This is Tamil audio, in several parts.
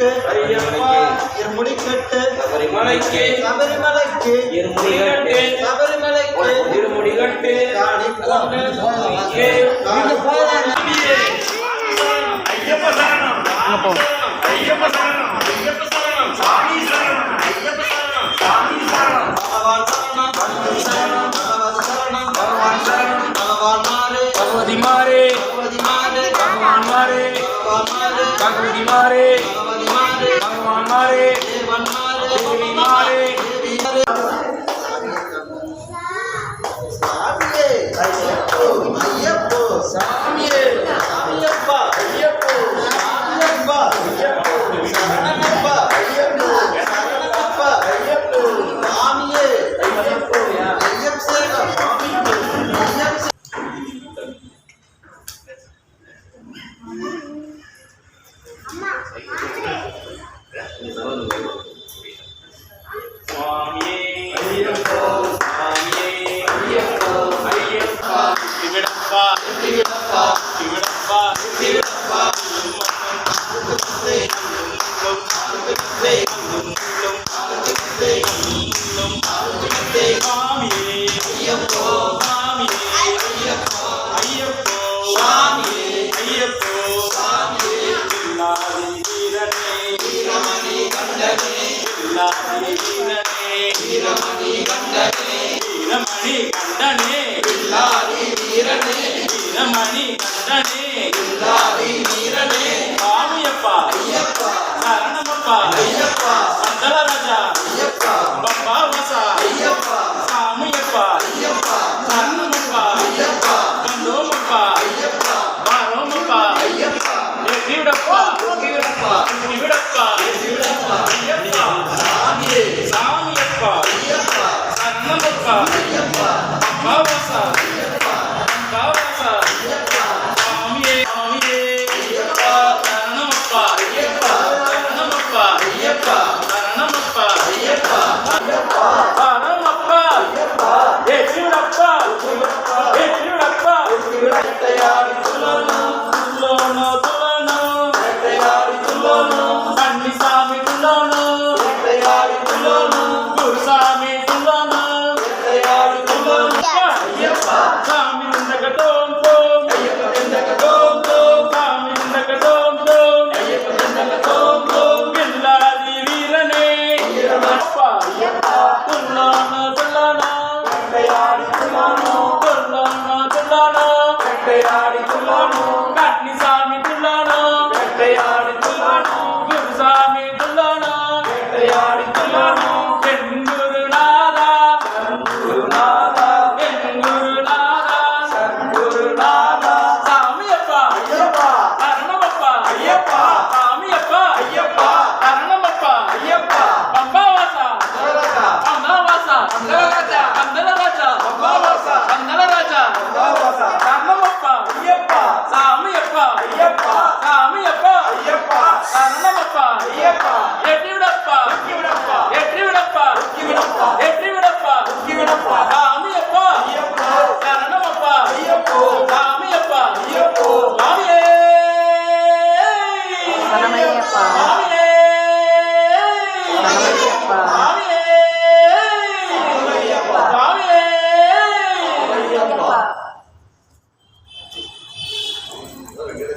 கட்டு இருமுடி கட்டு. சபரிமலைக்கு சபரிமலைக்கு. இருமுடி கட்டு. சபரிமலைக்கு. இருமுடி கட்டு. காணி ஐயப்ப சரணம் ஐயப்ப சரணம் ஐயப்ப சரணம் சாமி சரணம் ஐயப்ப மாறே. भगवान मारे भगवान मारे मारे అయ్యప్ప అద్దలరాజ అయ్యప్ప బాబావస అయ్యప్ప సాముయప్ప అయ్యప్ప కన్నుమప్ప అయ్యప్ప కందోమప్ప అయ్యప్ప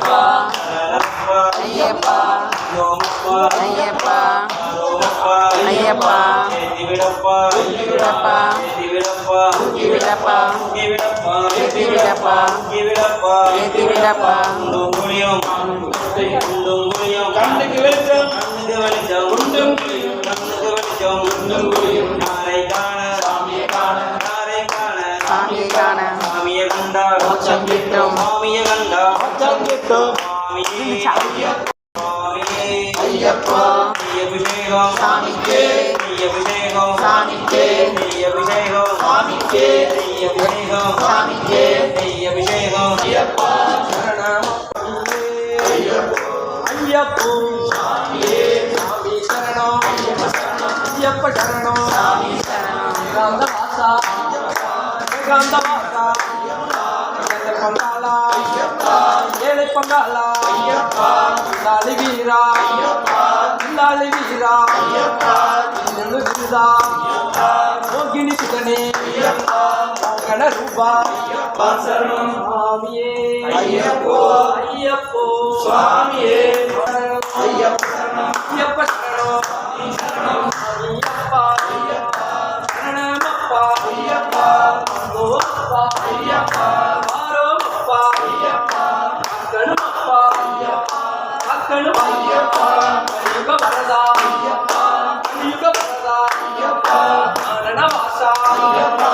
ஐயப்பா. ஐயப்பா. ஐயப்பா. ஐயப்பா. விடப்பா விடப்பா விடப்பா விடப்பா விடப்பா விடப்பா விடப்பா விடப்பா முடியும் అర్ధంతో అయ్యప్ప అభిషేకం స్వామికే అభిషేకం స్వామికే అభిషేకం స్వామికే అభిషేకం స్వామికే అభిషేకం అయ్యప్ప అయ్యప్ప అయ్యప్ప శరణం గంధవాస గంధవాస பொங்கால இந்தாளி வீரா இந்தாளி வீரா நெழுகுதா மோகினி பிதனே மோகன ரூபா சரணம் சுவாமியே ஐயப்போ ஐயப்போ சுவாமியே ஐயப்போ. Bye.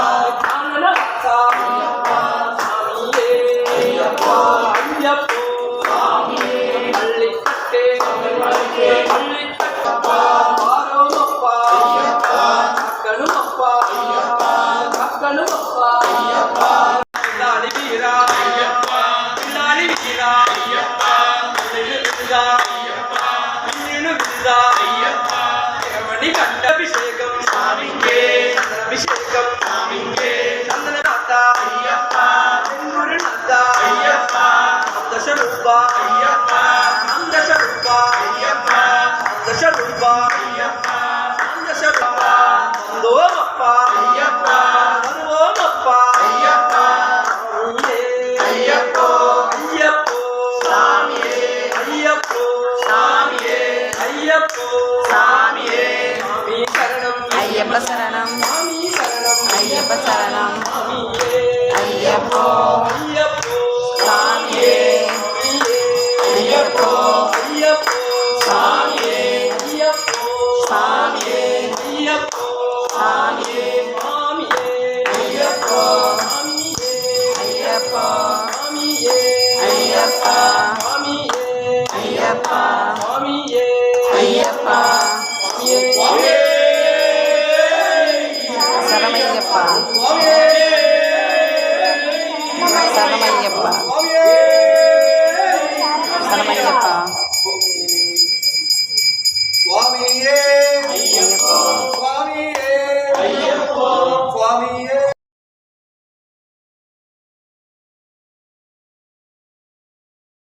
ವಿಶೇಷ Oh.